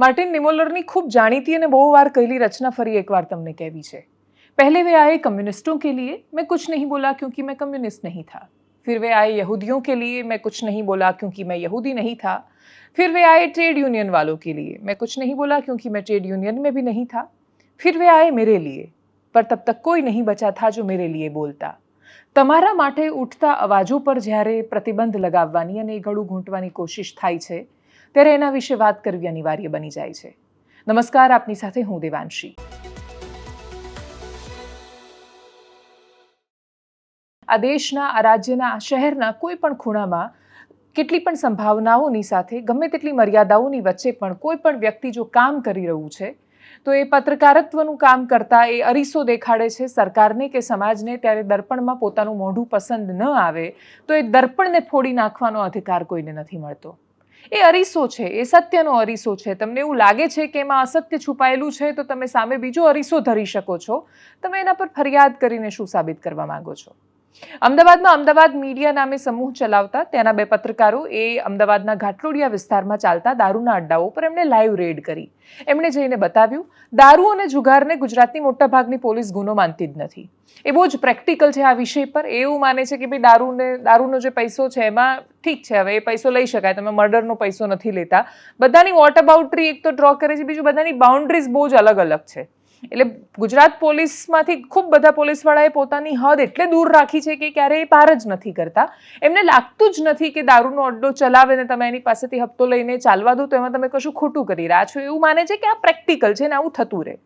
Martin નિમોલરની खूब जानीती અને બહુ વાર કહેલી રચના ફરી એકવાર તમને કહેવી છે पहले वे आए कम्युनिस्टों के लिए मैं कुछ नहीं बोला क्योंकि मैं कम्युनिस्ट नहीं था फिर वे आए यहूदियों के लिए मैं कुछ नहीं बोला क्योंकि मैं यहूदी नहीं था फिर वे आए ट्रेड यूनियन वालों के लिए मैं कुछ नहीं बोला क्योंकि मैं ट्रेड यूनियन में भी नहीं था फिर वे आए मेरे लिए पर तब तक कोई नहीं बचा था जो मेरे लिए बोलता તમારા માટે ઉઠતા અવાજો પર જ્યારે પ્રતિબંધ લગાવવાની અને એ ગળું ઘૂંટવાની કોશિશ થાય છે ત્યારે એના વિશે વાત કરવી અનિવાર્ય બની જાય છે. નમસ્કાર, આપની સાથે હું દેવાંશી. આ દેશના, આ રાજ્યના શહેરના કોઈ પણ ખૂણામાં કેટલી પણ સંભાવનાઓની સાથે, ગમે તેટલી મર્યાદાઓની વચ્ચે પણ કોઈ પણ વ્યક્તિ જો કામ કરી રહ્યું છે, તો એ પત્રકારત્વનું કામ કરતા એ અરીસો દેખાડે છે સરકારને કે સમાજને ત્યારે દર્પણમાં પોતાનું મોઢું પસંદ ન આવે, તો એ દર્પણને ફોડી નાખવાનો અધિકાર કોઈને નથી મળતો. એ અરીસો છે, એ સત્યનો અરીસો છે. તમને એવું લાગે છે કે એમાં અસત્ય છુપાયેલું છે, તો તમે સામે બીજો અરીસો ધરી શકો છો. તમે એના પર ફરિયાદ કરીને શું સાબિત કરવા માંગો છો? અમદાવાદમાં અમદાવાદ મીડિયા નામે સમૂહ ચલાવતા ત્યાંના બે પત્રકારો એ અમદાવાદના ઘાટલોડિયા વિસ્તારમાં ચાલતા દારૂના અડ્ડાઓ પર એમણે લાઈવ રેડ કરી. એમણે જઈને બતાવ્યું, દારૂ અને જુગારને ગુજરાતની મોટાભાગની પોલીસ ગુનો માનતી જ નથી. એ બહુ જ પ્રેક્ટિકલ છે આ વિષય પર. એવું માને છે કે ભાઈ દારૂને, દારૂનો જે પૈસો છે એમાં ઠીક છે, હવે એ પૈસો લઈ શકાય, તમે મર્ડરનો પૈસો નથી લેતા. બધાની વોટ અબાઉટરી એક તો ડ્રો કરે છે, બીજું બધાની બાઉન્ડ્રીઝ બહુ જ અલગ અલગ છે. એટલે ગુજરાત પોલીસમાંથી ખૂબ બધા પોલીસવાળાએ પોતાની હદ એટલે દૂર રાખી છે કે ક્યારેય પાર જ નથી કરતા. એમને લાગતું જ નથી કે દારૂનો અડ્ડો ચલાવે ને તમે એની પાસેથી હપ્તો લઈને ચાલવા દો તો એમાં તમે કશું ખોટું કરી રહ્યા છો. એવું માને છે કે આ પ્રેક્ટિકલ છે ને આવું થતું રહે.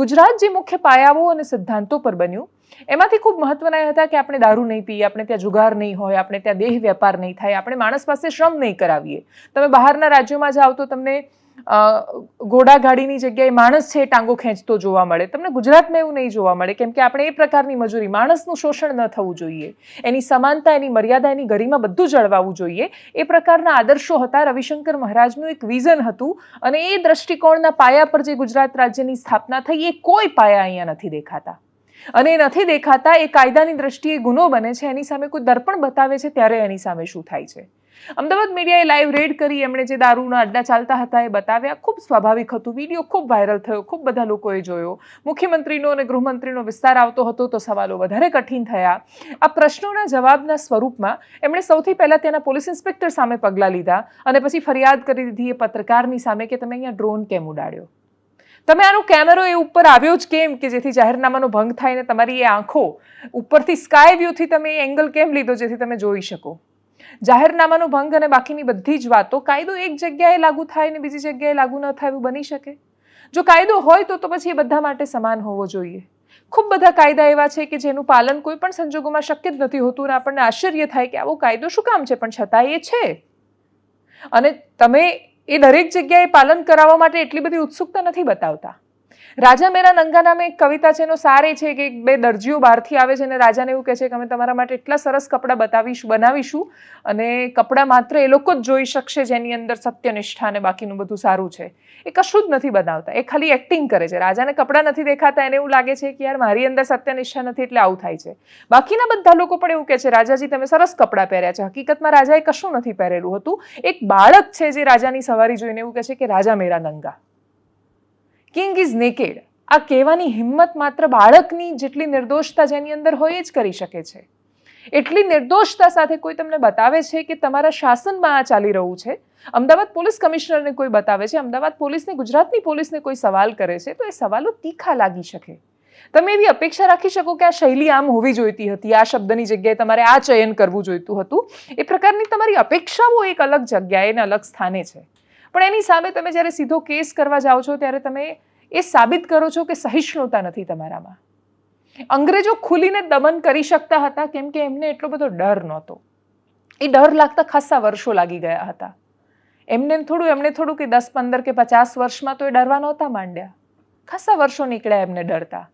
ગુજરાત જે મુખ્ય પાયાઓ અને સિદ્ધાંતો પર બન્યું, એમાંથી ખૂબ મહત્વના એ હતા કે આપણે દારૂ નહીં પીએ, આપણે ત્યાં જુગાર નહીં હોય, આપણે ત્યાં દેહ વેપાર નહીં થાય, આપણે માણસ પાસે શ્રમ નહીં કરાવીએ. તમે બહારના રાજ્યોમાં જાઓ તો તમને અ, ઘોડા ગાડીની જગ્યાએ માણસ છે ટાંગો ખેંચતો જોવા મળે. તમને ગુજરાતમાં એવું નહીં જોવા મળે કેમ કે આપણે એ પ્રકારની મજૂરી માણસનું શોષણ ન થવું જોઈએ. એની સમાનતા એની મર્યાદા એની ગરિમા બધું જળવાવું જોઈએ. એ પ્રકારના આદર્શો હતા. રવિશંકર મહારાજનું એક વિઝન હતું અને એ દ્રષ્ટિકોણના પાયા પર જે ગુજરાત રાજ્યની સ્થાપના થઈ એ કોઈ પાયા અહીંયા નથી દેખાતા. અને એ નથી દેખાતા એ કાયદાની દ્રષ્ટિએ ગુનો બને છે. એની સામે કોઈ દર્પણ બતાવે છે ત્યારે એની સામે શું થાય છે? અમદાવાદ મીડિયાએ લાઈવ રેડ કરી એમણે જે દારૂના અડ્ડા ચાલતા હતા એ બતાવ્યા. ખૂબ સ્વાભાવિક હતું. વીડિયો ખૂબ વાયરલ થયો. ખૂબ બધા લોકોએ જોયો. મુખ્યમંત્રીનો અને ગૃહમંત્રીનો વિસ્તાર આવતો હતો તો સવાલો વધારે કઠિન થયા. આ પ્રશ્નોના જવાબના સ્વરૂપમાં એમણે સૌથી પહેલાં ત્યાંના પોલીસ ઇન્સ્પેક્ટર સામે પગલાં લીધા અને પછી ફરિયાદ કરી દીધી એ પત્રકારની સામે કે તમે અહીંયા ડ્રોન કેમ ઉડાડ્યો? તમે આનો કેમેરો એ ઉપર આવ્યો જ કેમ કે જેથી જાહેરનામાનો ભંગ થાય ને તમારી એ આંખો ઉપરથી સ્કાય વ્યૂથી તમે એ એંગલ કેમ લીધો જેથી તમે જોઈ શકો? જાહેરનામાનો ભંગ અને બાકીની બધી જ વાતો કાયદો એક જગ્યાએ લાગુ થાય ને બીજી જગ્યાએ લાગુ ન થાય એવું બની શકે? જો કાયદો હોય તો તો પછી એ બધા માટે સમાન હોવો જોઈએ. ખૂબ બધા કાયદા એવા છે કે જેનું પાલન કોઈ પણ સંજોગોમાં શક્ય જ નથી હોતું અને આપણને આશ્ચર્ય થાય કે આવો કાયદો શું કામ છે? પણ છતાં એ છે. અને તમે એ દરેક જગ્યાએ પાલન કરાવવા માટે એટલી બધી ઉત્સુકતા નથી બતાવતા. રાજા મેરા નંગા નામે એક કવિતા છે, એનો સાર એ છે કે બે દરજીઓ બહારથી આવે છે અને રાજાને એવું કહે છે કે અમે તમારા માટે એટલા સરસ કપડાં બતાવીશું, બનાવીશું અને કપડાં માત્ર એ લોકો જ જોઈ શકશે જેની અંદર સત્યનિષ્ઠા અને બાકીનું બધું સારું છે. એ કશું જ નથી બનાવતા, એ ખાલી એક્ટિંગ કરે છે. રાજાને કપડાં નથી દેખાતા, એને એવું લાગે છે કે યાર મારી અંદર સત્યનિષ્ઠા નથી એટલે આવું થાય છે. બાકીના બધા લોકો પણ એવું કહે છે, રાજાજી તમે સરસ કપડાં પહેર્યા છે. હકીકતમાં રાજાએ કશું નથી પહેરેલું હતું. એક બાળક છે જે રાજાની સવારી જોઈને એવું કહે છે કે રાજા મેરા નંગા. કિંગ ઇઝ નેકેડ આ કહેવાની હિંમત માત્ર બાળકની જેટલી નિર્દોષતા જેની અંદર હોય જ કરી શકે છે. એટલી નિર્દોષતા સાથે કોઈ તમને બતાવે છે કે તમારા શાસનમાં આ ચાલી રહ્યું છે? અમદાવાદ પોલીસ કમિશનરને કોઈ બતાવે છે? અમદાવાદ પોલીસને, ગુજરાતની પોલીસને કોઈ સવાલ કરે છે? તો એ સવાલો તીખા લાગી શકે. તમે એવી અપેક્ષા રાખી શકો કે આ શૈલી આમ હોવી જોઈતી હતી. આ શબ્દની જગ્યાએ તમારે આ ચયન કરવું જોઈતું હતું. એ પ્રકારની તમારી અપેક્ષાઓ એક અલગ જગ્યાએ અને અલગ સ્થાને છે. પણ એની સામે તમે જ્યારે સીધો કેસ કરવા જાઓ છો, ત્યારે તમે એ સાબિત કરો છો કે સહિષ્ણુતા નથી તમારામાં. અંગ્રેજો ખુલીને દમન કરી શકતા હતા કેમ કે એમને એટલો બધો ડર નહોતો. એ ડર લાગતા ખાસા વર્ષો લાગી ગયા હતા. એમને થોડું એમને થોડું કે દસ, પંદર કે પચાસ વર્ષમાં તો એ ડરવા નહોતા માંડ્યા. ખાસા વર્ષો નીકળ્યા એમને ડરતા.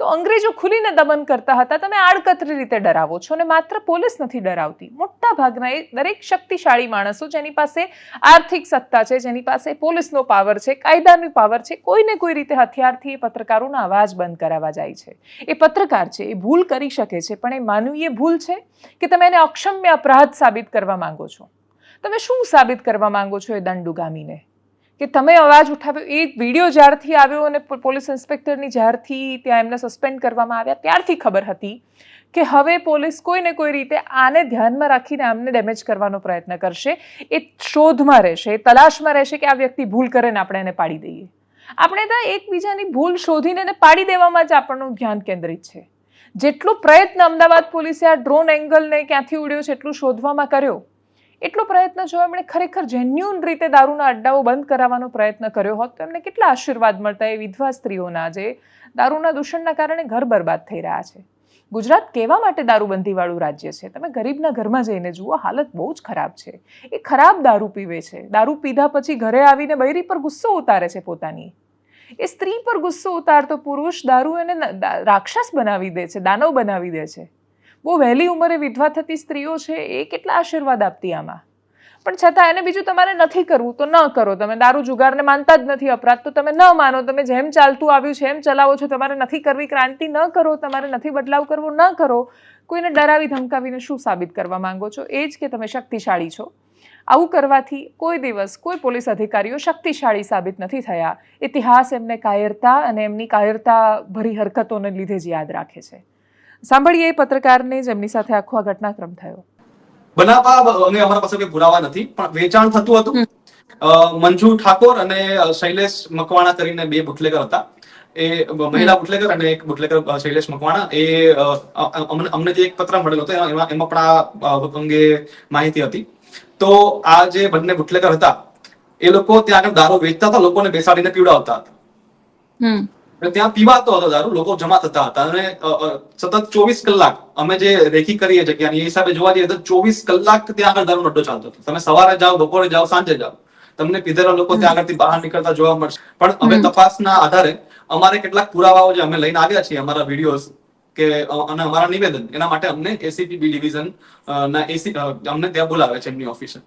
તો અંગ્રેજો ખુલીને દમન કરતા હતા, તમે આડકતરી રીતે ડરાવો છો અને માત્ર પોલીસ નથી ડરાવતી. મોટા ભાગના એ દરેક શક્તિશાળી માણસો જેની પાસે આર્થિક સત્તા છે, જેની પાસે પોલીસનો પાવર છે, કાયદાની પાવર છે, કોઈને કોઈ રીતે હથિયારથી એ પત્રકારોનો અવાજ બંધ કરાવવા જાય છે. એ પત્રકાર છે, એ ભૂલ કરી શકે છે, પણ એ માનવીય ભૂલ છે કે તમે એને અક્ષમ્ય અપરાધ સાબિત કરવા માંગો છો? તમે શું સાબિત કરવા માંગો છો એ દંડુગામીને? કે તમે અવાજ ઉઠાવ્યો, એ વીડિયો જ્યારથી આવ્યો અને પોલીસ ઇન્સ્પેક્ટરની જ્યારથી ત્યાં એમને સસ્પેન્ડ કરવામાં આવ્યા, ત્યારથી ખબર હતી કે હવે પોલીસ કોઈને કોઈ રીતે આને ધ્યાનમાં રાખીને આમને ડેમેજ કરવાનો પ્રયત્ન કરશે. એ શોધમાં રહેશે, એ તલાશમાં રહેશે કે આ વ્યક્તિ ભૂલ કરે ને આપણે એને પાડી દઈએ. આપણે તો એકબીજાની ભૂલ શોધીને એને પાડી દેવામાં જ આપણનું ધ્યાન કેન્દ્રિત છે. જેટલો પ્રયત્ન અમદાવાદ પોલીસે આ ડ્રોન એંગલને ક્યાંથી ઉડ્યો છે એટલું શોધવામાં કર્યો. એટલો પ્રયત્ન જો એમણે ખરેખર જેન્યુન રીતે દારૂના અડ્ડાઓ બંધ કરાવવાનો પ્રયત્ન કર્યો હોત તો એમને કેટલા આશીર્વાદ મળતા એ વિધવા સ્ત્રીઓના જે દારૂના દૂષણના કારણે ઘર બરબાદ થઈ રહ્યા છે. ગુજરાત કેવા માટે દારૂબંધીવાળું રાજ્ય છે? તમે ગરીબના ઘરમાં જઈને જુઓ, હાલત બહુ જ ખરાબ છે. એ ખરાબ દારૂ પીવે છે. દારૂ પીધા પછી ઘરે આવીને બૈરી પર ગુસ્સો ઉતારે છે પોતાની. એ સ્ત્રી પર ગુસ્સો ઉતારતો પુરુષ દારૂ એને રાક્ષસ બનાવી દે છે, દાનવ બનાવી દે છે. બહુ વહેલી ઉંમરે વિધવા થતી સ્ત્રીઓ છે, એ કેટલા આશીર્વાદ આપતી આમાં? પણ છતાં એને બીજું તમારે નથી કરવું, તો ન કરો. તમે દારૂ જુગારને માનતા જ નથી અપરાધ, તો તમે ન માનો. તમે જેમ ચાલતું આવ્યું છે, એમ ચલાવો છો. તમારે નથી કરવી ક્રાંતિ, ન કરો. તમારે નથી બદલાવ કરવો, ન કરો. કોઈને ડરાવી ધમકાવીને શું સાબિત કરવા માંગો છો? એ જ કે તમે શક્તિશાળી છો. આવું કરવાથી કોઈ દિવસ કોઈ પોલીસ અધિકારીઓ શક્તિશાળી સાબિત નથી થયા. ઇતિહાસ એમને કાયરતા અને એમની કાયરતા ભરી હરકતોને લીધે જ યાદ રાખે છે. સાંભળીએ એ પત્રકારને જેમની સાથે આખો આ ઘટનાક્રમ થયો. બનાવવા અને અમારા પાસે કોઈ પુરાવા નથી પણ વેચાણ થતું હતું. મંજુ ઠાકોર અને શૈલેષ મકવાણા કરીને બે બુટલેગર હતા. એ મહિલા બુટલેગર અને એક બુટલેગર શૈલેષ મકવાણા. એ અમને જે એક પત્ર મળેલો હતો એમાં એમાં પણ આ અંગે માહિતી હતી. તો આ જે બંને બુટલેગર હતા એ લોકો ત્યાં આગળ દારૂ વેચતા હતા લોકોને બેસાડીને પીવડાવતા હતા. ત્યાં પીવાતો હતો દારૂ લોકો જમા થતા હતા. અને સતત ચોવીસ કલાક અમે જે રેખી કરીએ જગ્યાની એ હિસાબે જોવા જઈએ તો ચોવીસ કલાક ત્યાં આગળ દારૂનો અડ્ડો ચાલતો હતો. તમે સવારે જાઓ બપોરે જાઓ સાંજે જાઓ. તમને પીધેલા લોકો ત્યાં આગળથી બહાર નીકળતા જોવા મળશે. પણ અમે તપાસના આધારે અમારે કેટલાક પુરાવાઓ જે અમે લઈને આવ્યા છીએ અમારા વિડીયોઝ કે અને અમારા નિવેદન એના માટે અમને એસીપી બી ડિવિઝન ના એસી અમને ત્યાં બોલાવે છે એમની ઓફિસે.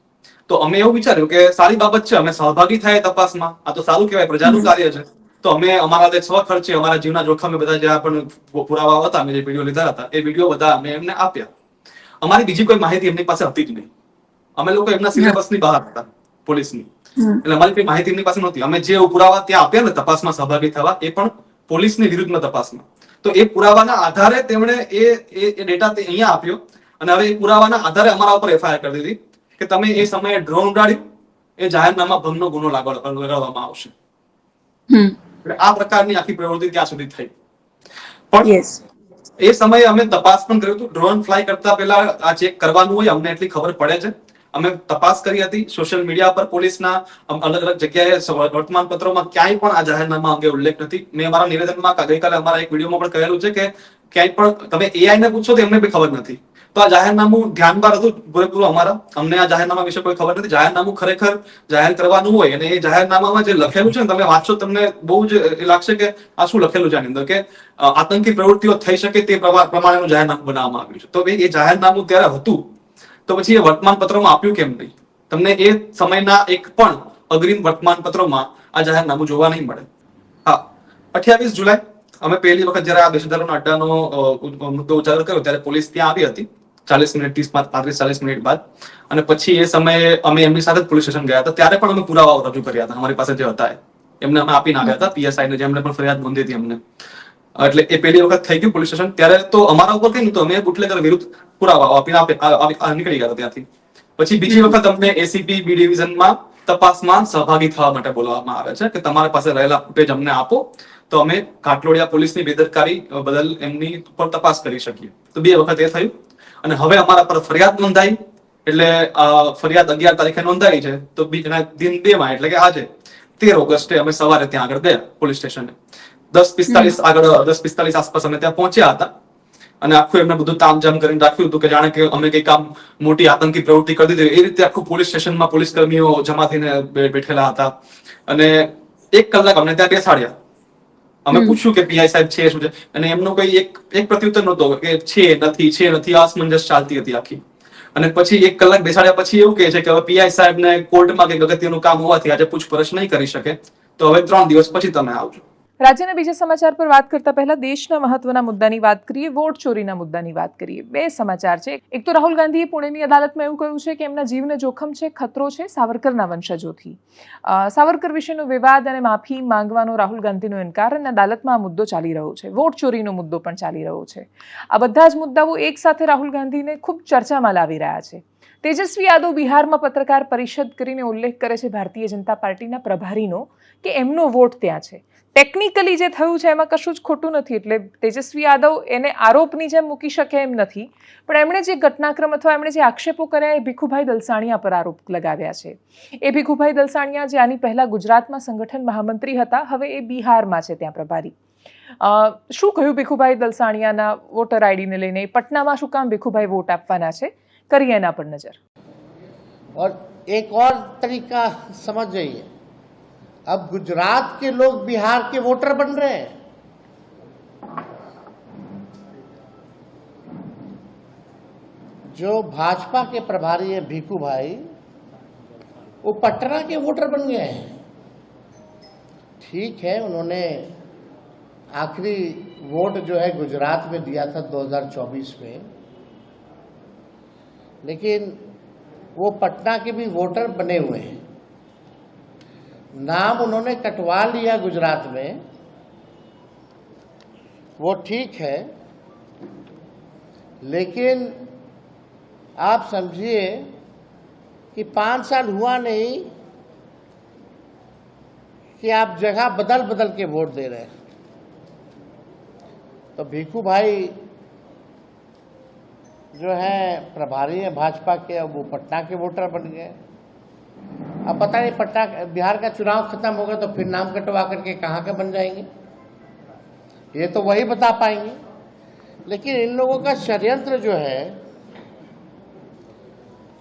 તો અમે એવું વિચાર્યું કે સારી બાબત છે અમે સહભાગી થાય તપાસમાં. આ તો સારું કહેવાય પ્રજાનું કાર્ય છે. તો અમે અમારા સ્વ ખર્ચે અમારા જીવના જોખમે બધા જે પણ પુરાવા હતા અમે જે વીડિયો લીધા હતા એ વીડિયો બધા અમે એમને આપ્યા. અમારી બીજી કોઈ માહિતી એમની પાસે હતી જ નહીં. અમે લોકો એમના સિલેબસની બહાર હતા પોલીસની. એટલે અમારી કોઈ માહિતી એમની પાસે નહોતી. અમે જે પુરાવા ત્યાં આપ્યા ને તપાસમાં સહભાગી થવા એ પણ પોલીસની વિરુદ્ધમાં તપાસમાં. તો એ પુરાવાના આધારે તેમણે એ એ ડેટા તે અહીંયા આપ્યો અને હવે એ પુરાવાના આધારે અમારા ઉપર એફઆઈઆર કરી દીધી કે તમે એ સમયે ડ્રોન ઉડાડ્યું એ જાહેરનામા ભંગનો ગુનો લાગો- લગાડવામાં આવશે. એટલે આ પ્રકારની આખી પ્રવૃત્તિ ત્યાં સુધી થઈ. પણ એ સમયે અમે તપાસ પણ કર્યું હતું. ડ્રોન ફ્લાય કરતા પહેલા આ ચેક કરવાનું હોય અમને એટલી ખબર પડે છે. અમે તપાસ કરી હતી. સોશિયલ મીડિયા પર પોલીસના અલગ અલગ જગ્યાએ વર્તમાન પત્રોમાં ક્યાંય પણ આ જાહેરનામા અંગે ઉલ્લેખ નથી. મેં અમારા નિવેદનમાં ગઈકાલે અમારા એક વિડીયોમાં પણ કહેલું છે કે ક્યાંય પણ તમે એઆઈ ને પૂછો તો એમને બી ખબર નથી. તો આ જાહેરનામું ધ્યાનમાં હતું પૂરેપૂરું અમારા. અમને આ જાહેરનામા વિશે કોઈ ખબર નથી. જાહેરનામું ખરેખર જાહેર કરવાનું હોય અને એ જાહેરનામામાં જે લખેલું છે ને તમે વાંચો તમને બહુ જ એ લાગશે કે આ શું લખેલું છે આની અંદર કે આતંકી પ્રવૃત્તિઓ થઈ શકે તે પ્રમાણેનું જાહેરનામું બનાવવામાં આવ્યું છે. તો એ જાહેરનામું ત્યારે હતું. તો પછી એ વર્તમાન પત્રોમાં આપ્યું કેમ નહીં? તમને એ સમયના એક પણ અગ્રિમ વર્તમાન પત્રોમાં આ જાહેરનામું જોવા નહીં મળે. હા. અઠ્યાવીસ જુલાઈ અમે પહેલી વખત જ્યારે આ બેસદારોના અડ્ડાનો મુદ્દો ઉજાગર કર્યો ત્યારે પોલીસ ત્યાં આવી હતી. ચાલીસ મિનિટ, ત્રીસ પાંત્રીસ, ચાલીસ મિનિટ બાદ. અને પછી એ સમયે અમે એમની સાથે પોલીસ સ્ટેશન ગયા હતા. ત્યારે પણ અમે પુરાવાઓ રજૂ કર્યા હતા. અમારી પાસે જે હતા એમને અમે આપીને આવ્યા હતા પીએસઆઈ ને જેમને પણ ફરિયાદ નોંધી હતી અમને. એટલે એ પહેલી વખત થઈ ગયું પોલીસ સ્ટેશન ત્યારે તો અમારા ઉપર કઈ નતું અમે બુટલેગર વિરુદ્ધ પુરાવા આપીને નીકળી ગયા ત્યાંથી. પછી બીજી વખત અમને એસીપી બી ડિવિઝનમાં તપાસમાં સહભાગી થવા માટે બોલાવવામાં આવે છે કે તમારા પાસે રહેલા ફૂટેજ અમને આપો. તો અમે ઘાટલોડિયા પોલીસની બેદરકારી બદલ એમની ઉપર તપાસ કરી શકીએ. તો બે વખત એ થયું. અને હવે અમારા પર ફરિયાદ નોંધાઈ એટલે ફરિયાદ અગિયાર તારીખે નોંધાઈ છે તો બીજા દિન બે માં એટલે કે આજે તેર ઓગસ્ટે અમે સવારે ત્યાં આગળ ગયા પોલીસ સ્ટેશને. દસ પિસ્તાલીસ આગળ દસ પિસ્તાલીસ આસપાસ અમે ત્યાં પહોંચ્યા હતા. અને આખું એમને બધું તામઝામ કરીને રાખ્યું હતું કે જાણે કે અમે કઈ કામ મોટી આતંકી પ્રવૃત્તિ કરી દીધી. એ રીતે આખું પોલીસ સ્ટેશનમાં પોલીસ કર્મીઓ જમા થઈને બેઠેલા હતા. અને એક કલાક અમને ત્યાં બેસાડ્યા. અમે પૂછ્યું કે પીઆઈ સાહેબ છે શું છે? અને એમનો કોઈ એક એક પ્રત્યુત્તર નહોતો કે છે નથી છે નથી આસમંજસ અસમંજસ ચાલતી હતી આખી. અને પછી એક કલાક બેસાડ્યા પછી એવું કહે છે કે હવે પીઆઈ સાહેબ ને કોર્ટમાં કંઈક અગત્યનું કામ હોવાથી આજે પૂછપરછ નહીં કરી શકે. તો હવે ત્રણ દિવસ પછી તમે આવજો. રાજ્યના બીજા સમાચાર પર વાત કરતા પહેલા દેશના મહત્વના મુદ્દાની વાત કરીએ, વોટ ચોરીના મુદ્દાની વાત કરીએ. બે સમાચાર છે. એક તો રાહુલ ગાંધીએ પુણેની અદાલતમાં એવું કહ્યું છે કે એમના જીવને જોખમ છે, ખતરો છે, સાવરકરના વંશજોથી. સાવરકર વિશેનો વિવાદ અને માફી માંગવાનો રાહુલ ગાંધીનો ઇનકાર અને અદાલતમાં આ મુદ્દો ચાલી રહ્યો છે. વોટ ચોરીનો મુદ્દો પણ ચાલી રહ્યો છે. આ બધા જ મુદ્દાઓ એક સાથે રાહુલ ગાંધીને ખૂબ ચર્ચામાં લાવી રહ્યા છે. તેજસ્વી યાદવ બિહારમાં પત્રકાર પરિષદ કરીને ઉલ્લેખ કરે છે ભારતીય જનતા પાર્ટીના પ્રભારીનો કે એમનો વોટ ત્યાં છે. ટેકનિકલી જે થયું છે એમાં કશું જ ખોટું નથી, એટલે તેજસ્વી યાદવ એને આરોપની જેમ મૂકી શકે એમ નથી. પણ એમણે જે ઘટનાક્રમ અથવા એમણે જે આક્ષેપો કર્યા એ ભીખુભાઈ દલસાણિયા પર આરોપ લગાવ્યા છે. એ ભીખુભાઈ દલસાણિયા જે આની પહેલાં ગુજરાતમાં સંગઠન મહામંત્રી હતા, હવે એ બિહારમાં છે ત્યાં પ્રભારી. શું કહ્યું ભીખુભાઈ દલસાણિયાના વોટર આઈડીને લઈને? પટનામાં શું કામ ભીખુભાઈ વોટ આપવાના છે? करिए ना पर नज़र। और एक और तरीका समझ जाइए। अब गुजरात के लोग बिहार के वोटर बन रहे हैं। जो भाजपा के प्रभारी हैं भीखू भाई, वो पटना के वोटर बन गए हैं। ठीक है, उन्होंने आखिरी वोट जो है गुजरात में दिया था 2024 में। लेकिन वो पटना के भी वोटर बने हुए हैं। नाम उन्होंने कटवा लिया गुजरात में। वो ठीक है। लेकिन आप समझिए कि पाँच साल हुआ नहीं कि आप जगह बदल बदल के वोट दे रहे हैं। तो भीखू भाई जो है प्रभारी है, भाजपा के, अब वो पटना के वोटर बन गए। अब पता नहीं, पटना, बिहार का चुनाव खत्म होगा तो फिर नाम कटवा करके कहाँ के बन जाएँगे? ये तो वही बता पाएँगे। लेकिन इन लोगों का षड्यंत्र जो है,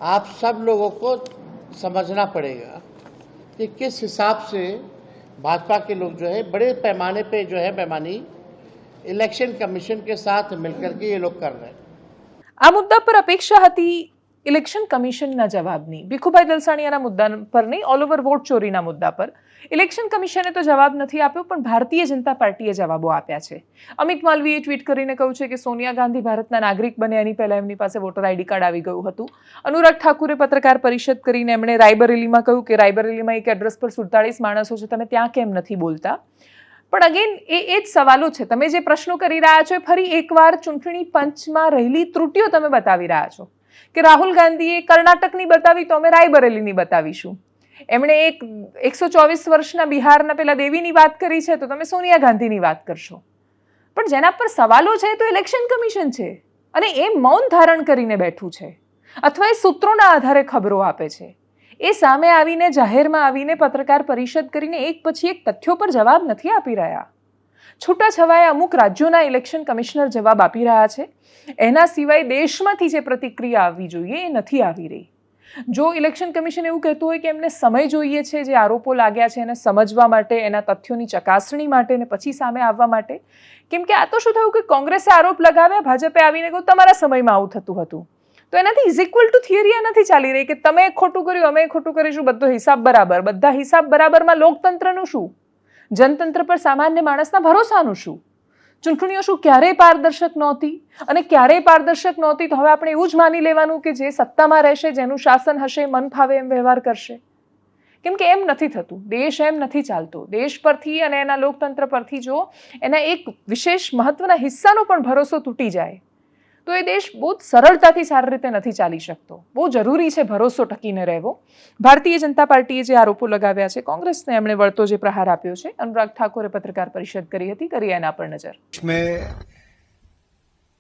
आप सब लोगों को समझना पड़ेगा कि किस हिसाब से भाजपा के लोग जो है, बड़े पैमाने पे जो है, पैमानी इलेक्शन कमीशन के साथ मिलकर के ये लोग कर रहे हैं। આ મુદ્દા પર અપેક્ષા હતી ઇલેક્શન કમિશનના જવાબની. ભીખુભાઈ દલસાણીયાના મુદ્દા પર નહીં ઓલ ઓવર વોટ ચોરીના મુદ્દા પર. ઇલેક્શન કમિશને તો જવાબ નથી આપ્યો, પણ ભારતીય જનતા પાર્ટીએ જવાબો આપ્યા છે. અમિત માલવીએ ટ્વીટ કરીને કહ્યું છે કે સોનિયા ગાંધી ભારતના નાગરિક બને એની પહેલાં એમની પાસે વોટર આઈડી કાર્ડ આવી ગયું હતું. અનુરાગ ઠાકુરે પત્રકાર પરિષદ કરીને એમણે રાયબરેલીમાં કહ્યું કે રાયબરેલીમાં એક એડ્રેસ પર સુડતાળીસ માણસો છે, તમે ત્યાં કેમ નથી બોલતા? પણ અગેન એ એ જ સવાલો છે. તમે જે પ્રશ્નો કરી રહ્યા છો એ ફરી એકવાર ચૂંટણી પંચમાં રહેલી ત્રુટિઓ તમે બતાવી રહ્યા છો. કે રાહુલ ગાંધીએ કર્ણાટકની બતાવી તો અમે રાયબરેલીની બતાવીશું. એમણે એક, એકસો ચોવીસ વર્ષના બિહારના પેલા દેવીની વાત કરી છે તો તમે સોનિયા ગાંધીની વાત કરશો. પણ જેના પર સવાલો છે તો ઇલેક્શન કમિશન છે. અને એ મૌન ધારણ કરીને બેઠું છે. અથવા એ સૂત્રોના આધારે ખબરો આપે છે. એ સામે આવીને જાહેરમાં આવીને પત્રકાર પરિષદ કરીને એક પછી એક તથ્યો પર જવાબ નથી આપી રહ્યા. છૂટાછવાયા અમુક રાજ્યોના ઇલેક્શન કમિશનર જવાબ આપી રહ્યા છે. એના સિવાય દેશમાંથી જે પ્રતિક્રિયા આવવી જોઈએ એ નથી આવી રહી. જો ઇલેક્શન કમિશન એવું કહેતું હોય કે એમને સમય જોઈએ છે, જે આરોપો લાગ્યા છે એને સમજવા માટે, એના તથ્યોની ચકાસણી માટે અને પછી સામે આવવા માટે, કેમ કે આ તો શું થયું કે કોંગ્રેસે આરોપ લગાવ્યા, ભાજપે આવીને કહ્યું, તમારા સમયમાં આવું થતું હતું. તો એનાથી ઇઝ ઇક્વલ ટુ થિયરી નથી ચાલી રહી કે તમે ખોટું કર્યું, અમે ખોટું કરીશું, બધો હિસાબ બરાબર. બધા હિસાબ બરાબરમાં લોકતંત્રનું શું? જનતંત્ર પર સામાન્ય માણસના ભરોસાનું શું? ચૂંટણીઓ શું ક્યારેય પારદર્શક નહોતી? અને ક્યારેય પારદર્શક નહોતી તો હવે આપણે એવું જ માની લેવાનું કે જે સત્તામાં રહેશે, જેનું શાસન હશે, મન ફાવે એમ વ્યવહાર કરશે. કેમ કે એમ નથી થતું. દેશ એમ નથી ચાલતો. દેશ પરથી અને એના લોકતંત્ર પરથી જો એના એક વિશેષ મહત્વના હિસ્સાનો પણ ભરોસો તૂટી જાય. તો એ દેશ બહુ જ સરળતાથી સારી રીતે નથી ચાલી શકતો બહુ જરૂરી છે ભરોસો ટકીને રહેવો ભારતીય જનતા પાર્ટીએ જે આરોપો લગાવ્યા છે કોંગ્રેસને એમણે વળતો જે પ્રહાર આપ્યો છે અનુરાગ ઠાકોરે પત્રકાર પરિષદ કરી હતી કરી એના પર નજર इसमें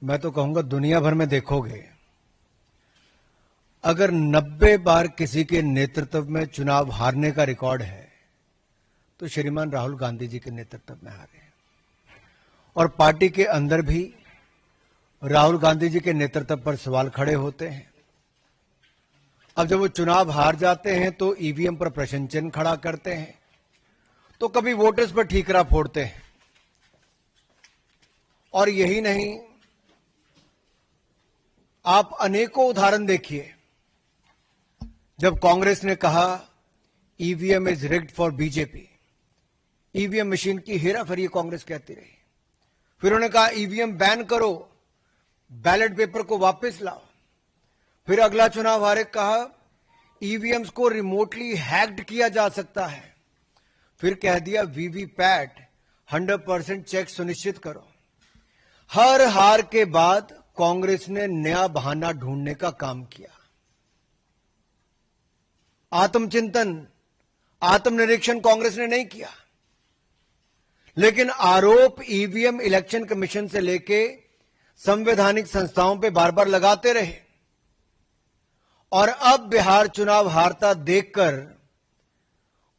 मैं तो कहूंगा दुनिया भर में देखोगे अगर 90 बार किसी के नेतृत्व में चुनाव हारने का रिकॉर्ड है तो श्रीमान राहुल गांधी जी के नेतृत्व में हारे हैं और पार्टी के अंदर भी राहुल गांधी जी के नेतृत्व पर सवाल खड़े होते हैं। अब जब वो चुनाव हार जाते हैं तो ईवीएम पर प्रश्न चिन्ह खड़ा करते हैं। तो कभी वोटर्स पर ठीकरा फोड़ते हैं। और यही नहीं, आप अनेकों उदाहरण देखिए। जब कांग्रेस ने कहा, EVM is rigged for BJP. EVM machine की हेरा फेरी कांग्रेस कहती रही। फिर उन्होंने कहा, ईवीएम बैन करो बैलेट पेपर को वापस लाओ। फिर अगला चुनाव हारे कहा ईवीएम्स को रिमोटली हैक्ड किया जा सकता है। फिर कह दिया वीवीपैट हंड्रेड परसेंट चेक सुनिश्चित करो। हर हार के बाद कांग्रेस ने नया बहाना ढूँढने का काम किया। आत्मचिंतन, आत्मनिरीक्षण कांग्रेस ने नहीं किया। लेकिन आरोप ईवीएम इलेक्शन कमीशन से लेके संवैधानिक संस्थाओं पे बार बार लगाते रहे। और अब बिहार चुनाव हारता देखकर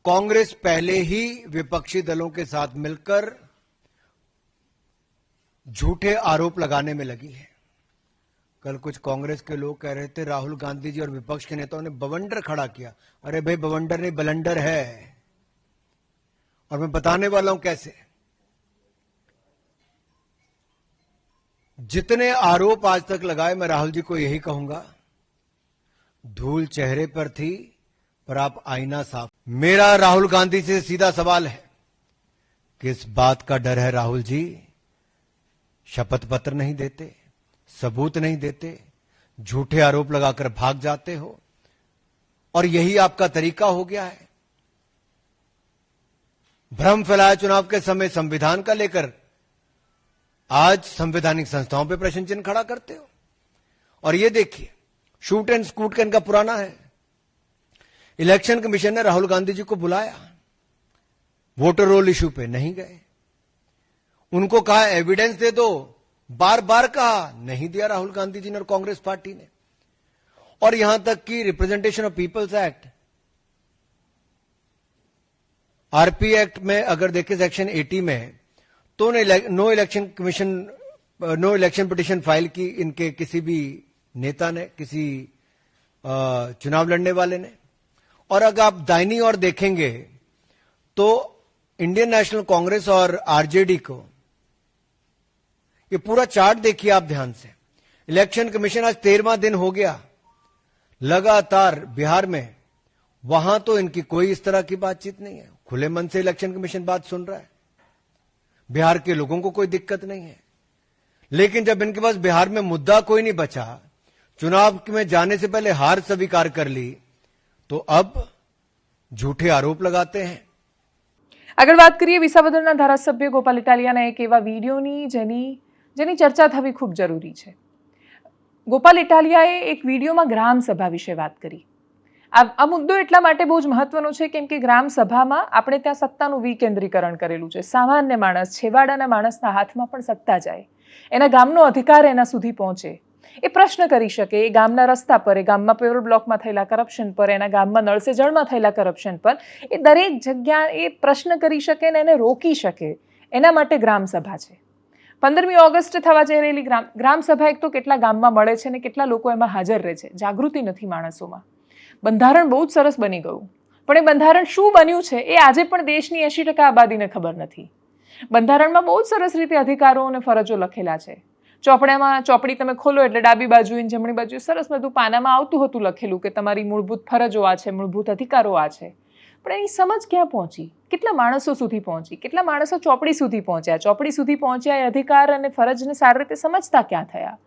कांग्रेस पहले ही विपक्षी दलों के साथ मिलकर झूठे आरोप लगाने में लगी है। कल कुछ कांग्रेस के लोग कह रहे थे, राहुल गांधी जी और विपक्ष के नेताओं ने बवंडर खड़ा किया। अरे भाई, बवंडर नहीं, बलंडर है। और मैं बताने वाला हूँ कैसे? जितने आरोप आज तक लगाए, मैं राहुल जी को यही कहूँगा, धूल चेहरे पर थी, पर आप आईना साफ़। मेरा राहुल गांधी से सीधा सवाल है, किस बात का डर है राहुल जी? शपथ पत्र नहीं देते, सबूत नहीं देते, झूठे आरोप लगाकर भाग जाते हो, और यही आपका तरीका हो गया है। भ्रम फैलाया चुनाव के समय संविधान का लेकर आज संवैधानिक संस्थाओं पे प्रश्न चिन्ह खड़ा करते हो। और ये देखिए, शूट एंड स्कूट का इनका पुराना है। इलेक्शन कमीशन ने राहुल गांधी जी को बुलाया। वोटर रोल इश्यू पे नहीं गए। उनको कहा एविडेंस दे दो। बार बार कहा, नहीं दिया राहुल गांधी जी ने और कांग्रेस पार्टी ने। और यहाँ तक कि representation of people's act, RP act में अगर देखें, सेक्शन 80 में तो no election commission no election petition file की इनके किसी भी नेता ने किसी अ, चुनाव लड़ने वाले ने। और अगर आप दाहिनी ओर देखेंगे तो इंडियन नेशनल कांग्रेस और आरजेडी को ये पूरा चार्ट देखिए आप ध्यान से। इलेक्शन कमीशन आज तेरहवा दिन हो गया। लगातार बिहार में वहाँ तो इनकी कोई इस तरह की बातचीत नहीं है। खुले मन से इलेक्शन कमीशन बात सुन रहा है। बिहार के लोगों को कोई दिक्कत नहीं है लेकिन जब इनके पास बिहार में मुद्दा कोई नहीं बचा चुनाव में जाने से पहले हार स्वीकार कर ली तो अब झूठे आरोप लगाते हैं આગળ વાત કરીએ વિસાવદરના ધારાસભ્ય ગોપાલ ઇટાલિયાના એક એવા વિડીયોની જેની જેની ચર્ચા થવી ખૂબ જરૂરી છે ગોપાલ ઇટાલિયાએ એક વિડીયોમાં ગ્રામ સભા વિશે વાત કરી આ મુદ્દો એટલા માટે બહુ જ મહત્વનો છે કેમ કે ગ્રામ સભામાં આપણે ત્યાં સત્તાનું વિકેન્દ્રીકરણ કરેલું છે. સામાન્ય માણસ, છેવાડાના માણસના હાથમાં પણ સત્તા જાય. એના ગામનો અધિકાર એના સુધી પહોંચે. એ પ્રશ્ન કરી શકે, એ ગામના રસ્તા પર, એ ગામમાં પેવર બ્લોકમાં થયેલા કરપ્શન પર, એના ગામમાં નળસે જળમાં થયેલા કરપ્શન પર, એ દરેક જગ્યા એ પ્રશ્ન કરી શકે ને એને રોકી શકે. એના માટે ગ્રામ સભા છે. પંદરમી ઓગસ્ટ થવા જઈ રહેલી ગ્રામ ગ્રામ સભા એક તો કેટલા ગામમાં મળે છે ને કેટલા લોકો એમાં હાજર રહે છે? જાગૃતિ નથી માણસોમાં. બંધારણ બહુ જ સરસ બની ગયું. પણ એ બંધારણ શું બન્યું છે એ આજે પણ દેશની એંશી ટકા આબાદીને ખબર નથી. બંધારણમાં બહુ જ સરસ રીતે અધિકારો અને ફરજો લખેલા છે. ચોપડામાં ચોપડી તમે ખોલો એટલે ડાબી બાજુ જમણી બાજુ સરસ બધું પાનામાં આવતું હતું લખેલું કે તમારી મૂળભૂત ફરજો આ છે, મૂળભૂત અધિકારો આ છે. પણ એની સમજ ક્યાં પહોંચી? કેટલા માણસો સુધી પહોંચી? કેટલા માણસો ચોપડી સુધી પહોંચ્યા? ચોપડી સુધી પહોંચ્યા એ અધિકાર અને ફરજને સારી રીતે સમજતા ક્યાં થયા?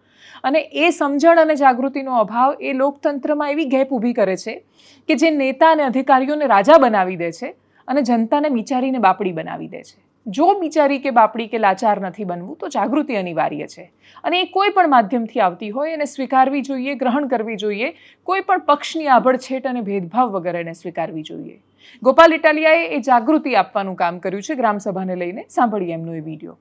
અને એ સમજણ અને જાગૃતિનો અભાવ એ લોકતંત્રમાં એવી ગેપ ઊભી કરે છે કે જે નેતા અને અધિકારીઓને રાજા બનાવી દે છે અને જનતાને વિચારીને બાપડી બનાવી દે છે. જો બિચારી કે બાપડી કે લાચાર નથી બનવું, તો જાગૃતિ અનિવાર્ય છે. અને એ કોઈ પણ માધ્યમથી આવતી હોય એને સ્વીકારવી જોઈએ, ગ્રહણ કરવી જોઈએ. કોઈ પણ પક્ષની આભડછેટ અને ભેદભાવ વગર એને સ્વીકારવી જોઈએ. ગોપાલ ઇટાલિયાએ એ જાગૃતિ આપવાનું કામ કર્યું છે. ગ્રામસભાને લઈને સાંભળીએ એમનો એ વીડિયો.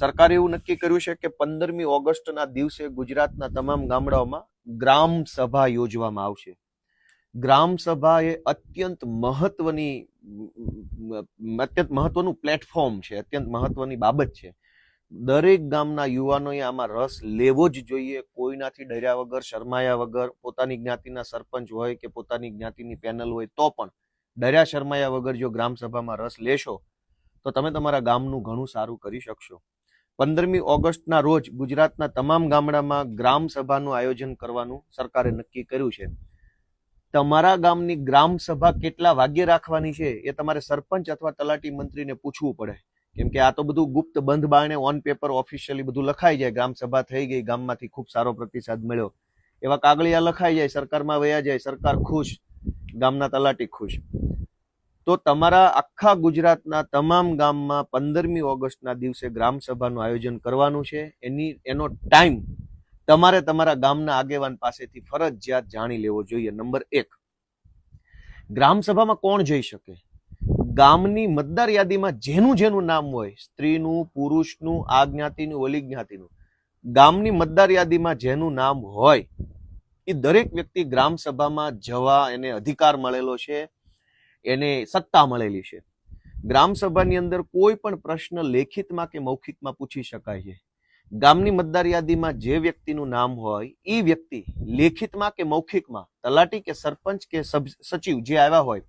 સરકારે એવું નક્કી કર્યું છે કે પંદરમી ઓગસ્ટના દિવસે ગુજરાતના તમામ ગામડાઓમાં ગ્રામ સભા યોજવામાં આવશે. ગ્રામ સભા એ અત્યંત મહત્વની અત્યંત મહત્વનું પ્લેટફોર્મ છે, અત્યંત મહત્વની બાબત છે. દરેક ગામના યુવાનોએ આમાં રસ લેવો જ જોઈએ, કોઈનાથી ડર્યા વગર, શરમાયા વગર, પોતાની જ્ઞાતિના સરપંચ હોય કે પોતાની જ્ઞાતિની પેનલ હોય તો પણ ડર્યા, શરમાયા વગર જો ગ્રામ સભામાં રસ લેશો તો તમે તમારા ગામનું ઘણું સારું કરી શકશો. પંદરમી ઓગસ્ટના રોજ ગુજરાતના તમામ ગામડામાં ગ્રામ સભાનું આયોજન કરવાનું સરકારે નક્કી કર્યું છે. તમારા ગામની ગ્રામ સભા કેટલા વાગ્યે રાખવાની છે એ તમારે સરપંચ અથવા તલાટી મંત્રીને પૂછવું પડે. કેમ કે આ તો બધું ગુપ્ત બંધ બારણે ઓન પેપર ઓફિશિયલી બધું લખાઈ જાય. ગ્રામ સભા થઈ ગઈ, ગામમાંથી ખૂબ સારો પ્રતિસાદ મળ્યો. એવા કાગળિયા લખાઈ જાય, સરકારમાં વયા જાય, સરકાર ખુશ, ગામના તલાટી ખુશ. તો તમારા આખા ગુજરાતના તમામ ગામમાં પંદરમી ઓગસ્ટના દિવસે ગ્રામ સભાનું આયોજન કરવાનું છે. એની, એનો ટાઈમ તમારે તમારા ગામના આગેવાન પાસેથી ફરજિયાત જાણી લેવો જોઈએ. નંબર એક ગ્રામ સભામાં કોણ જઈ શકે? ગામની મતદાર યાદીમાં જેનું જેનું નામ હોય, સ્ત્રીનું, પુરુષનું આ જ્ઞાતિનું ઓલી જ્ઞાતિનું ગામની મતદાર યાદીમાં જેનું નામ હોય, એ દરેક વ્યક્તિ ગ્રામ સભામાં જવા એને અધિકાર મળેલો છે. એને સત્તા મળેલી છે. ગ્રામસભાની અંદર કોઈ પણ પ્રશ્ન લેખિતમાં કે મૌખિકમાં પૂછી શકાય છે. ગામની મતદાર યાદીમાં જે વ્યક્તિનું નામ હોય એ વ્યક્તિ લેખિતમાં કે મૌખિકમાં, તલાટી કે સરપંચ કે સચિવ જે આવ્યા હોય,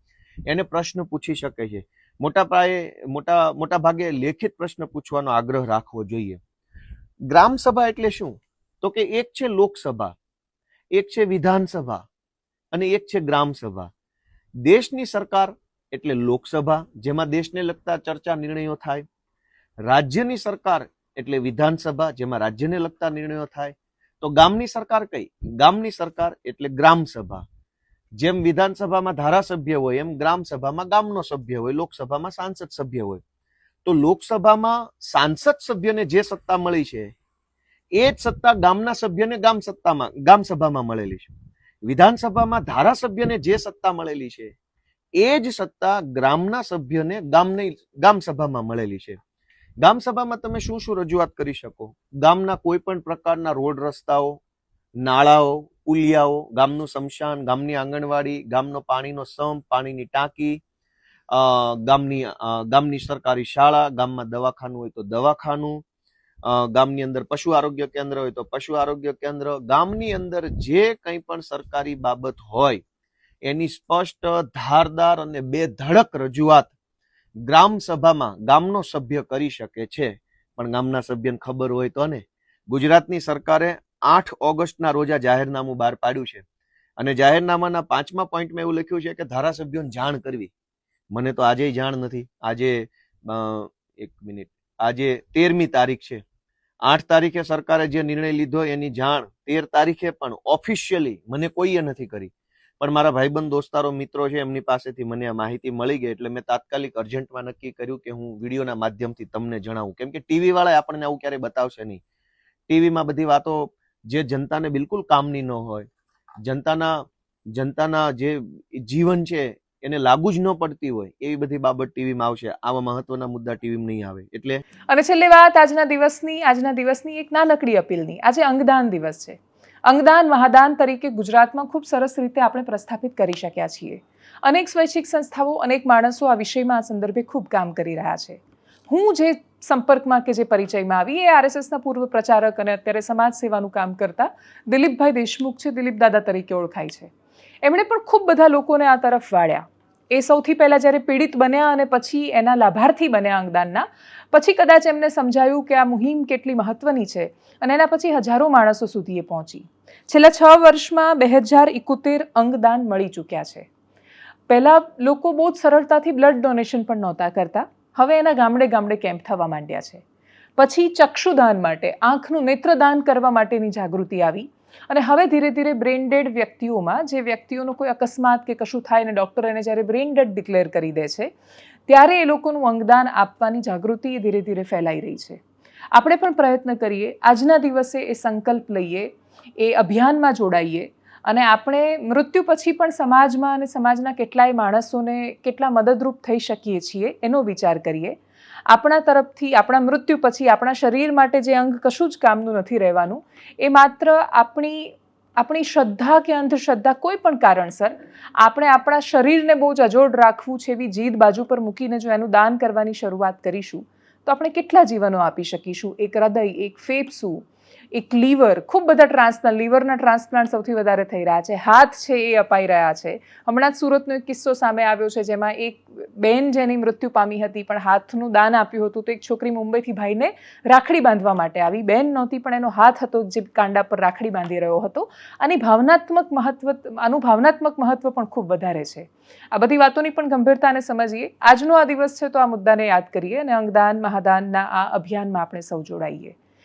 એને પ્રશ્ન પૂછી શકે છે. મોટા પાયે, મોટા મોટા ભાગે લેખિત પ્રશ્ન પૂછવાનો આગ્રહ રાખવો જોઈએ. ગ્રામ સભા એટલે શું? તો કે એક છે લોકસભા, એક છે વિધાનસભા અને એક છે ગ્રામ સભા. દેશની સરકાર એટલે લોકસભા, જેમાં દેશને લગતા ચર્ચા નિર્ણયો થાય. રાજ્યની સરકાર એટલે વિધાનસભા, જેમાં રાજ્યને લગતા નિર્ણયો થાય. તો ગામની સરકાર કઈ? ગામની સરકાર એટલે ગ્રામ સભા જેમ વિધાનસભામાં ધારાસભ્ય હોય, એમ ગ્રામ સભામાં ગામનો સભ્ય હોય, લોકસભામાં સાંસદ સભ્ય હોય. તો લોકસભામાં સાંસદ સભ્યને જે સત્તા મળી છે, એ જ સત્તા ગામના સભ્યને ગામ સત્તામાં ગામ સભામાં મળેલી છે. વિધાનસભામાં ધારાસભ્યને જે સત્તા મળેલી છે, એ જ સત્તા ગ્રામના સભ્યને ગામની, ગામ સભામાં મળેલી છે. ગામ સભામાં તમે શું શું રજૂઆત કરી શકો? ગામના કોઈ પણ પ્રકારના રોડ રસ્તાઓ, નાળાઓ પુલિયાઓ ગામનું શમશાન, ગામની આંગણવાડી, ગામનો પાણીનો સંપ, પાણીની ટાંકી ગામની ગામની સરકારી શાળા, ગામમાં દવાખાનું હોય તો દવાખાનું ગામની અંદર પશુ આરોગ્ય કેન્દ્ર હોય તો પશુ આરોગ્ય કેન્દ્ર. ગામની અંદર જે કંઈ પણ સરકારી બાબત હોય, એની સ્પષ્ટ ધારદાર અને બે ધડક રજૂઆત ગ્રામ સભામાં ગામનો સભ્ય કરી શકે છે. પણ ગામના સભ્યને ખબર હોય તો ને. ગુજરાતની સરકારે આઠ ઓગસ્ટના રોજ આ જાહેરનામું બહાર પાડ્યું છે. અને જાહેરનામાના પાંચમા પોઈન્ટમાં એવું લખ્યું છે કે ધારાસભ્યોને જાણ કરવી. મને તો આજે જાણ નથી. આજે એક મિનિટ. આજે તેરમી તારીખ છે. આઠ તારીખે સરકારે જે નિર્ણય લીધો એની જાણ તેર તારીખે પણ ઓફિશિયલી મને કોઈએ નથી કરી. પણ મારા ભાઈબંધ દોસ્તારો, મિત્રો છે, એમની પાસેથી મને આ માહિતી મળી ગઈ એટલે મેં તાત્કાલિક અર્જન્ટમાં નક્કી કર્યું કે હું વિડીયોના માધ્યમથી તમને જણાવું. કેમ કે ટીવી વાળા આપણને આવું ક્યારેય બતાવશે નહીં. ટીવીમાં બધી વાતો જે જનતાને બિલકુલ કામની ન હોય, જનતાના જનતાના જે જીવન છે એને લાગુ જ ન પડતી હોય એવી બધી બાબત ટીવીમાં આવશે. આવા મહત્વના મુદ્દા ટીવીમાં નહીં આવે. એટલે અને છેલ્લે વાત, આજના દિવસની આજના દિવસની એક નાનકડી અપીલની. આજે અંગદાન દિવસ છે. અંગદાન મહાદાન તરીકે ગુજરાતમાં ખૂબ સરસ રીતે આપણે પ્રસ્થાપિત કરી શક્યા છીએ. અનેક સ્વૈચ્છિક સંસ્થાઓ, અનેક માણસો આ વિષયમાં આ સંદર્ભે ખૂબ કામ કરી રહ્યા છે. હું જે સંપર્કમાં કે જે પરિચયમાં આવી, એ આરએસએસના પૂર્વ પ્રચારક અને અત્યારે સમાજ સેવાનું કામ કરતા દિલીપભાઈ દેશમુખ છે દિલીપ દાદા તરીકે ઓળખાય છે. એમણે પણ ખૂબ બધા લોકોને આ તરફ વાળ્યા. એ સૌથી પહેલાં જ્યારે પીડિત બન્યા અને પછી એના લાભાર્થી બન્યા અંગદાનના, પછી કદાચ એમને સમજાયું કે આ મુહિમ કેટલી મહત્વની છે અને એના પછી હજારો માણસો સુધી એ પહોંચી. છેલ્લા છ વર્ષમાં બે હજાર ઇકોતેર અંગદાન મળી ચૂક્યા છે. પહેલાં લોકો બહુ જ સરળતાથી બ્લડ ડોનેશન પણ નહોતા કરતા, હવે એના ગામડે ગામડે કેમ્પ થવા માંડ્યા છે. પછી ચક્ષુદાન માટે, આંખનું નેત્રદાન કરવા માટેની જાગૃતિ આવી અને હવે ધીરે ધીરે બ્રેઇન ડેડ વ્યક્તિઓમાં, જે વ્યક્તિઓનો કોઈ અકસ્માત કે કશું થાય અને ડૉક્ટર એને જ્યારે બ્રેઇન ડેડ ડિક્લેર કરી દે છે, ત્યારે એ લોકોનું અંગદાન આપવાની જાગૃતિ ધીરે ધીરે ફેલાઈ રહી છે. આપણે પણ પ્રયત્ન કરીએ, આજના દિવસે એ સંકલ્પ લઈએ, એ અભિયાનમાં જોડાઈએ અને આપણે મૃત્યુ પછી પણ સમાજમાં અને સમાજના કેટલાય માણસોને કેટલા મદદરૂપ થઈ શકીએ છીએ એનો વિચાર કરીએ. આપણા તરફથી, આપણા મૃત્યુ પછી, આપણા શરીર માટે જે અંગ કશું જ કામનું નથી રહેવાનું, એ માત્ર આપણી આપણી શ્રદ્ધા કે અંધશ્રદ્ધા કોઈ પણ કારણસર આપણે આપણા શરીરને બહુ જ અજોડ રાખવું છે એવી જીદ બાજુ પર મૂકીને જો એનું દાન કરવાની શરૂઆત કરીશું, તો આપણે કેટલા જીવનો આપી શકીશું? એક હૃદય, એક ફેફસું એક લીવર, ખૂબ બધા ટ્રાન્સપ્લાન્ટ, લીવરના ટ્રાન્સપ્લાન્ટ સૌથી વધારે થઈ રહ્યા છે. હાથ છે એ અપાઈ રહ્યા છે. હમણાં જ સુરતનો એક કિસ્સો સામે આવ્યો છે, જેમાં એક બેન જેની મૃત્યુ પામી હતી, પણ હાથનું દાન આપ્યું હતું, તો એક છોકરી મુંબઈથી ભાઈને રાખડી બાંધવા માટે આવી. બેન નહોતી, પણ એનો હાથ હતો જે કાંડા પર રાખડી બાંધી રહ્યો હતો. આની ભાવનાત્મક મહત્વ, આનું ભાવનાત્મક મહત્વ પણ ખૂબ વધારે છે. આ બધી વાતોની પણ ગંભીરતાને સમજીએ. આજનો આ દિવસ છે, તો આ મુદ્દાને યાદ કરીએ અને અંગદાન, મહાદાનના આ અભિયાનમાં આપણે સૌ જોડાઈએ.